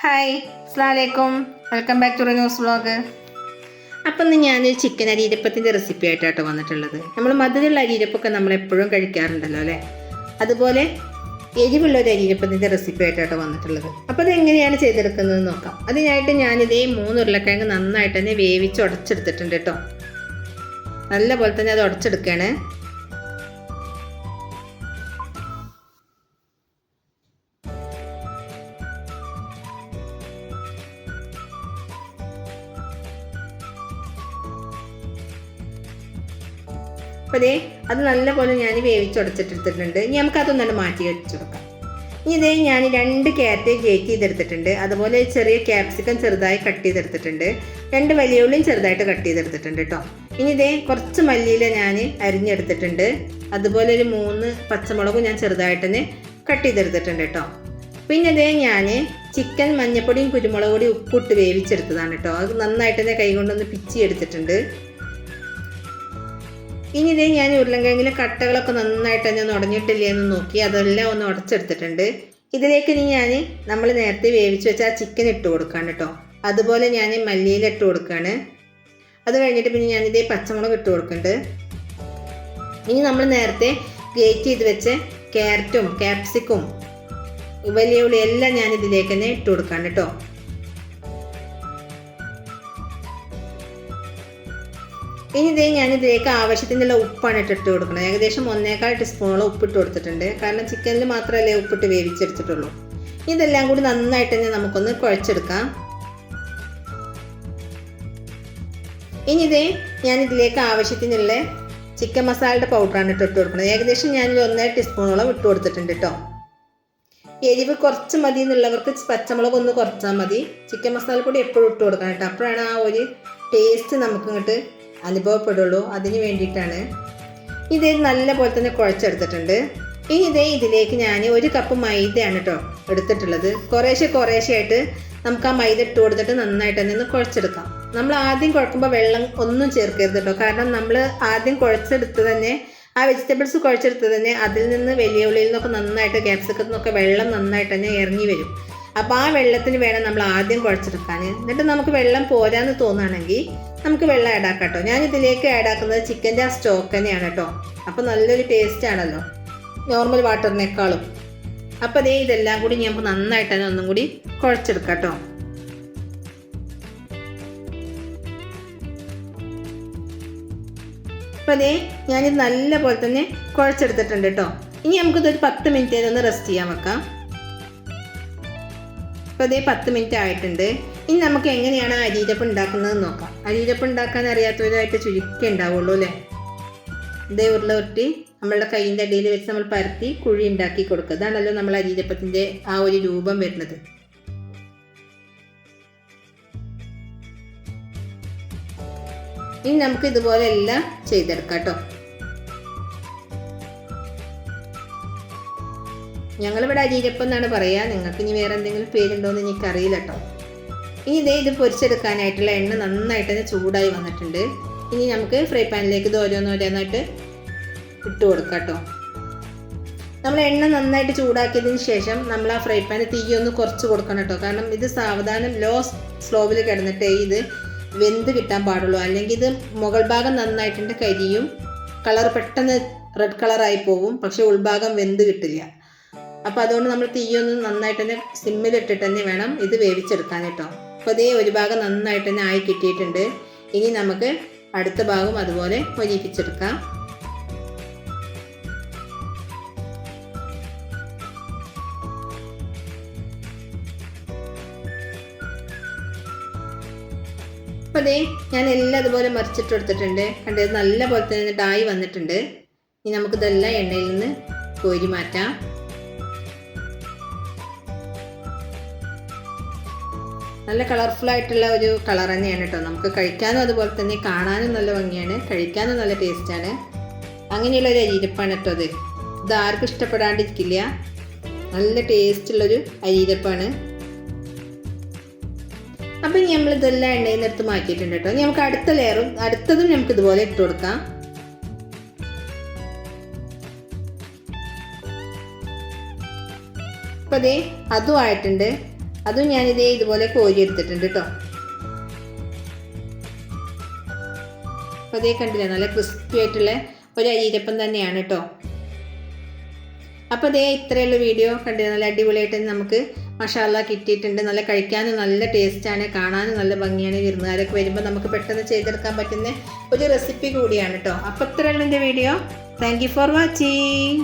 Hi അസ്സാമലൈക്കും welcome back to news vlog. അപ്പം ഇന്ന് ഞാൻ ചിക്കൻ അരിയിരപ്പത്തിന്റെ റെസിപ്പി ആയിട്ടാണ് വന്നിട്ടുള്ളത്. നമ്മൾ മധുരമുള്ള അരിയിരപ്പൊക്കെ നമ്മൾ എപ്പോഴും കഴിക്കാറുണ്ടല്ലോ അല്ലേ? അതുപോലെ എരിവുള്ള ഒരു അരിയിരപ്പത്തിന്റെ റെസിപ്പി ആയിട്ടാണ് വന്നിട്ടുള്ളത്. അപ്പോൾ അത് എങ്ങനെയാണ് ചെയ്തെടുക്കുന്നത് നോക്കാം. അതിനായിട്ട് ഞാനിതേ മൂന്ന് ഉരുളക്കിഴങ്ങ് നന്നായിട്ട് തന്നെ വേവിച്ച് ഉടച്ചെടുത്തിട്ടുണ്ട് കേട്ടോ. നല്ല പോലെ തന്നെ അത് ഉടച്ചെടുക്കുകയാണ്. അപ്പോൾ ദേ അത് നല്ലപോലെ ഞാൻ വേവിച്ചുടച്ചിട്ടെടുത്തിട്ടുണ്ട് ഇനി നമുക്ക് അതൊന്നും മാറ്റി വെച്ചെടുക്കാം. ഇനി ഇതേ ഞാൻ രണ്ട് ക്യാരറ്റ് ഗ്രേറ്റ് ചെയ്തെടുത്തിട്ടുണ്ട്. അതുപോലെ ചെറിയ ക്യാപ്സിക്കം ചെറുതായി കട്ട് ചെയ്തെടുത്തിട്ടുണ്ട്. രണ്ട് വലിയ ഉള്ളിയും ചെറുതായിട്ട് കട്ട് ചെയ്തെടുത്തിട്ടുണ്ട് കേട്ടോ. ഇനി ഇതേ കുറച്ച് മല്ലിയില ഞാൻ അരിഞ്ഞെടുത്തിട്ടുണ്ട്. അതുപോലെ ഒരു മൂന്ന് പച്ചമുളകും ഞാൻ ചെറുതായിട്ട് തന്നെ കട്ട് ചെയ്തെടുത്തിട്ടുണ്ട് കേട്ടോ. പിന്നെ ഇതേ ഞാൻ ചിക്കൻ മഞ്ഞപ്പൊടിയും കുരുമുളക് പൊടിയും ഉപ്പിട്ട് വേവിച്ചെടുത്തതാണ് കേട്ടോ. അത് നന്നായിട്ട് തന്നെ കൈ കൊണ്ടൊന്ന് പിച്ചി എടുത്തിട്ടുണ്ട് ഇനി ഇതേ ഞാൻ ഉരുളൻകിഴങ്ങിലെ കട്ടകളൊക്കെ നന്നായിട്ട് ഞാൻ ഉടഞ്ഞിട്ടില്ലേ എന്ന് നോക്കി അതെല്ലാം ഒന്ന് ഉടച്ചെടുത്തിട്ടുണ്ട്. ഇതിലേക്ക് ഇനി ഞാൻ നമ്മൾ നേരത്തെ വേവിച്ച് വെച്ച ആ ചിക്കൻ ഇട്ട് കൊടുക്കാണ് കേട്ടോ അതുപോലെ ഞാൻ മല്ലിയില ഇട്ട് കൊടുക്കുകയാണ് അത് കഴിഞ്ഞിട്ട് പിന്നെ ഞാൻ ഇതേ പച്ചമുളക് ഇട്ട് കൊടുക്കുന്നുണ്ട്. ഇനി നമ്മൾ നേരത്തെ ഗ്രേറ്റ് ചെയ്ത് വെച്ച ക്യാരറ്റും ക്യാപ്സിക്കും വലിയ ഉള്ളി എല്ലാം ഞാൻ ഇതിലേക്ക് തന്നെ ഇട്ട് കൊടുക്കാണ് കേട്ടോ ഇനി ഇതേ ഞാൻ ഇതിലേക്ക് ആവശ്യത്തിനുള്ള ഉപ്പാണ് ഇട്ടിട്ട് കൊടുക്കുന്നത്. ഏകദേശം ഒന്നേക്കാൾ ടീസ്പൂണോളം ഉപ്പിട്ട് കൊടുത്തിട്ടുണ്ട്. കാരണം ചിക്കനിൽ മാത്രമല്ലേ ഉപ്പിട്ട് വേവിച്ചെടുത്തിട്ടുള്ളൂ. ഇതെല്ലാം കൂടി നന്നായിട്ട് തന്നെ നമുക്കൊന്ന് കുഴച്ചെടുക്കാം. ഇനി ഇതേ ഞാൻ ഇതിലേക്ക് ആവശ്യത്തിനുള്ള ചിക്കൻ മസാലയുടെ പൗഡറാണ് ഇട്ടിട്ട് ഇട്ട് കൊടുക്കുന്നത്. ഏകദേശം ഞാനൊരു ഒന്നര ടീസ്പൂണോളം ഇട്ട് കൊടുത്തിട്ടുണ്ട് കേട്ടോ. എരിവ് കുറച്ച് മതി എന്നുള്ളവർക്ക് പച്ചമുളക് ഒന്ന് കുറച്ചാൽ മതി. ചിക്കൻ മസാല മസാലപ്പൊടി എപ്പോഴും ഇട്ട് കൊടുക്കണം കേട്ടോ. അപ്പോഴാണ് ആ ഒരു ടേസ്റ്റ് നമുക്ക് ഇങ്ങോട്ട് അനുഭവപ്പെടുള്ളൂ. അതിന് വേണ്ടിയിട്ടാണ്. ഇത് നല്ല പോലെ തന്നെ കുഴച്ചെടുത്തിട്ടുണ്ട്. ഇനി ഇതേ ഇതിലേക്ക് ഞാൻ ഒരു കപ്പ് മൈദയാണ് കേട്ടോ എടുത്തിട്ടുള്ളത്. കുറേശ്ശെ കുറേശ്ശെ ആയിട്ട് നമുക്ക് ആ മൈദ ഇട്ട് കൊടുത്തിട്ട് നന്നായിട്ട് തന്നെ കുഴച്ചെടുക്കാം. നമ്മൾ ആദ്യം കുഴക്കുമ്പോൾ വെള്ളം ഒന്നും ചേർക്കരുത് കേട്ടോ കാരണം നമ്മൾ ആദ്യം കുഴച്ചെടുത്ത് തന്നെ ആ വെജിറ്റബിൾസ് കുഴച്ചെടുത്ത് തന്നെ അതിൽ നിന്ന് വലിയ ഉള്ളിയിൽ നിന്നൊക്കെ നന്നായിട്ട് ക്യാപ്സിക്കത്തിൽ നിന്നൊക്കെ വെള്ളം നന്നായിട്ട് തന്നെ ഇറങ്ങി വരും. അപ്പോൾ ആ വെള്ളത്തിന് വേണം നമ്മൾ ആദ്യം കുഴച്ചെടുക്കാൻ. എന്നിട്ട് നമുക്ക് വെള്ളം പോരാന്ന് തോന്നുകയാണെങ്കിൽ നമുക്ക് വെള്ളം ആഡ് ആക്കാം കേട്ടോ ഞാൻ ഇതിലേക്ക് ആഡ് ആക്കുന്നത് ചിക്കന്റെ ആ സ്റ്റോക്ക് തന്നെയാണ് കേട്ടോ അപ്പോൾ നല്ലൊരു ടേസ്റ്റ് ആണല്ലോ. നോർമൽ വാട്ടറിനേക്കാളും അപ്പോൾ അതേ ഇതെല്ലാം കൂടി ഞാൻ നന്നായിട്ട് തന്നെ ഒന്നും കൂടി കുഴച്ചെടുക്കാം കേട്ടോ അപ്പോൾ അതേ ഞാനിത് നല്ല പോലെ തന്നെ കുഴച്ചെടുത്തിട്ടുണ്ട് കേട്ടോ ഇനി നമുക്കിതൊരു പത്ത് മിനിറ്റ് ഒന്ന് റെസ്റ്റ് ചെയ്യാൻ വെക്കാം. അപ്പോൾ അതേ പത്ത് മിനിറ്റ് ആയിട്ടുണ്ട്. ഇനി നമുക്ക് എങ്ങനെയാണ് അരിയിരപ്പ് ഉണ്ടാക്കുന്നത് നോക്കാം. അരിയിരപ്പ് ഉണ്ടാക്കാൻ അറിയാത്തവരായിട്ട് ചുരുക്കി ഉണ്ടാവുള്ളൂ അല്ലേ? ഇതേ ഉരുള ഉരുട്ടി നമ്മളുടെ കൈയിന്റെ അടിയിൽ വെച്ച് നമ്മൾ പരത്തി കുഴി ഉണ്ടാക്കി കൊടുക്കുക. അതാണല്ലോ നമ്മൾ അരിയിരപ്പത്തിന്റെ ആ ഒരു രൂപം വരുന്നത്. ഇനി നമുക്ക് ഇതുപോലെ എല്ലാം ചെയ്തെടുക്കാം കേട്ടോ. ഞങ്ങളിവിടെ അരിയിരപ്പം എന്നാണ് പറയുക നിങ്ങൾക്ക് ഇനി വേറെ എന്തെങ്കിലും പേരുണ്ടോ എന്ന് എനിക്കറിയില്ല കേട്ടോ. ഇനി ഇതേ ഇത് പൊരിച്ചെടുക്കാനായിട്ടുള്ള എണ്ണ നന്നായിട്ട് തന്നെ ചൂടായി വന്നിട്ടുണ്ട്. ഇനി നമുക്ക് ഫ്രൈ പാനിലേക്ക് ഇത് ഓരോന്നോരോന്നായിട്ട് ഇട്ട് കൊടുക്കാം കേട്ടോ. നമ്മൾ എണ്ണ നന്നായിട്ട് ചൂടാക്കിയതിന് ശേഷം നമ്മൾ ആ ഫ്രൈ പാന് തീയൊന്ന് കുറച്ച് കൊടുക്കണം കേട്ടോ. കാരണം ഇത് സാവധാനം ലോ സ്ലോവിൽ കിടന്നിട്ടേ ഇത് വെന്ത് കിട്ടാൻ പാടുള്ളൂ. അല്ലെങ്കിൽ ഇത് മുകൾ ഭാഗം നന്നായിട്ടുണ്ട് കരിയും കളർ പെട്ടെന്ന് റെഡ് കളറായി പോകും പക്ഷെ ഉൾഭാഗം വെന്ത് കിട്ടില്ല. അപ്പോൾ അതുകൊണ്ട് നമ്മൾ തീയൊന്ന് നന്നായിട്ട് തന്നെ സിമ്മിലിട്ടിട്ട് തന്നെ വേണം ഇത് വേവിച്ചെടുക്കാൻ കേട്ടോ. അപ്പോൾ അതേ ഒരു ഭാഗം നന്നായിട്ട് തന്നെ ആയി കിട്ടിയിട്ടുണ്ട്. ഇനി നമുക്ക് അടുത്ത ഭാഗം അതുപോലെ മൊരിപ്പിച്ചെടുക്കാം അപ്പോൾ അതേ ഞാൻ എല്ലാം അതുപോലെ മറിച്ചിട്ട് കൊടുത്തിട്ടുണ്ട്. കണ്ടത് നല്ല പോലെ തന്നെ ഡായി വന്നിട്ടുണ്ട്. ഇനി നമുക്കിതെല്ലാം എണ്ണയിൽ നിന്ന് കോരി മാറ്റാം. നല്ല കളർഫുൾ ആയിട്ടുള്ള ഒരു കളർ തന്നെയാണ് കേട്ടോ നമുക്ക് കഴിക്കാനും അതുപോലെ തന്നെ കാണാനും നല്ല ഭംഗിയാണ്. കഴിക്കാനും നല്ല ടേസ്റ്റാണ് അങ്ങനെയുള്ള ഒരു അരിയിരപ്പാണ് കേട്ടോ അത്. ഇത് ആർക്കും ഇഷ്ടപ്പെടാണ്ടിരിക്കില്ല. നല്ല ടേസ്റ്റുള്ളൊരു അരിയിരപ്പാണ് അപ്പം ഇനി നമ്മൾ ഇതെല്ലാം എണ്ണയിൽ നിന്ന് എടുത്ത് മാറ്റിയിട്ടുണ്ട് കേട്ടോ ഇനി നമുക്ക് അടുത്ത ലെയറും അടുത്തതും നമുക്ക് ഇതുപോലെ ഇട്ട് കൊടുക്കാം. അപ്പം അതേ അതും ആയിട്ടുണ്ട്. അതും ഞാനിതേ ഇതുപോലെ കോരി എടുത്തിട്ടുണ്ട് കേട്ടോ അപ്പോൾ അതേ കണ്ടില്ലേ നല്ല ക്രിസ്പി ആയിട്ടുള്ള ഒരു അരിയിരപ്പം തന്നെയാണ് കേട്ടോ അപ്പോൾ അതേ ഇത്രയുള്ള വീഡിയോ കണ്ടില്ല നല്ല അടിപൊളിയായിട്ട് നമുക്ക് മഷാല കിട്ടിയിട്ടുണ്ട്. നല്ല കഴിക്കാനും നല്ല ടേസ്റ്റാണ് കാണാനും നല്ല ഭംഗിയാണ്. വിരുന്നുകാരൊക്കെ വരുമ്പോൾ നമുക്ക് പെട്ടെന്ന് ചെയ്തെടുക്കാൻ പറ്റുന്ന ഒരു റെസിപ്പി കൂടിയാണ് കേട്ടോ അപ്പോൾ ഇത്രയുള്ള എന്റെ വീഡിയോ. Thank for watching